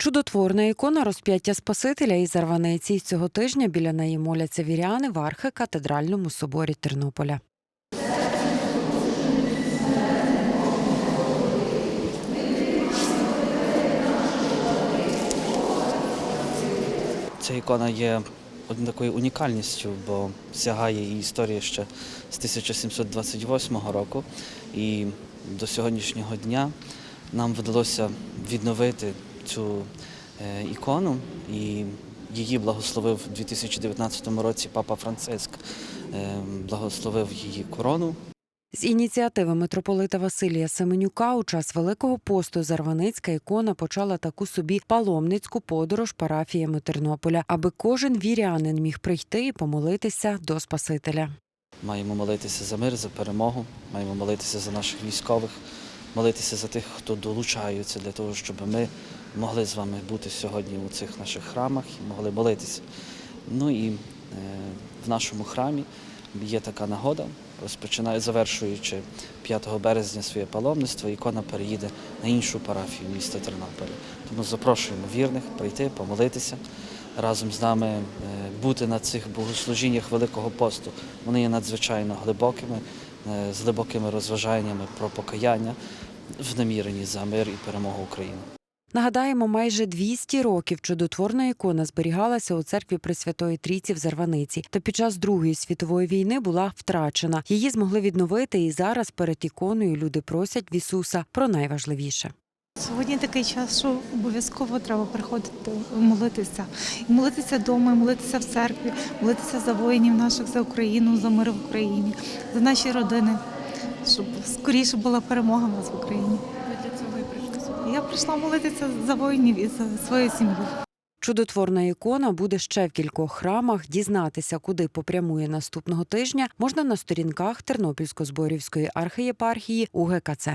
Чудотворна ікона розп'яття Спасителя із Зарваниці. Цього тижня біля неї моляться віряни в архикатедральному соборі Тернополя. Ця ікона є такою унікальністю, бо сягає її історія ще з 1728 року. І до сьогоднішнього дня нам вдалося відновити цю е, ікону. І її благословив у 2019 році Папа Франциск, е, благословив її корону. З ініціативи митрополита Василія Семенюка у час Великого посту Зарваницька ікона почала таку собі паломницьку подорож парафіями Тернополя, аби кожен вірянин міг прийти і помолитися до Спасителя. Маємо молитися за мир, за перемогу, маємо молитися за наших військових, молитися за тих, хто долучаються для того, щоб ми могли з вами бути сьогодні у цих наших храмах і могли молитися. Ну і е, в нашому храмі є така нагода, розпочинаю, завершуючи 5 березня своє паломництво, ікона переїде на іншу парафію міста Тернополя. Тому запрошуємо вірних прийти, помолитися разом з нами е, бути на цих богослужіннях Великого посту. Вони є надзвичайно глибокими, е, з глибокими розважаннями про покаяння в наміренні за мир і перемогу України. Нагадаємо, майже 200 років чудотворна ікона зберігалася у церкві Пресвятої Трійці в Зарваниці. Та під час Другої світової війни була втрачена. Її змогли відновити, і зараз перед іконою люди просять в Ісуса про найважливіше. Сьогодні такий час, що обов'язково треба приходити молитися. І молитися вдома, і молитися в церкві, молитися за воїнів наших, за Україну, за мир в Україні, за наші родини, щоб скоріше була перемога в нас в Україні. Я прийшла молитися за воїнів і за свою сім'ю. Чудотворна ікона буде ще в кількох храмах. Дізнатися, куди попрямує наступного тижня, можна на сторінках Тернопільсько-Зборівської архієпархії УГКЦ.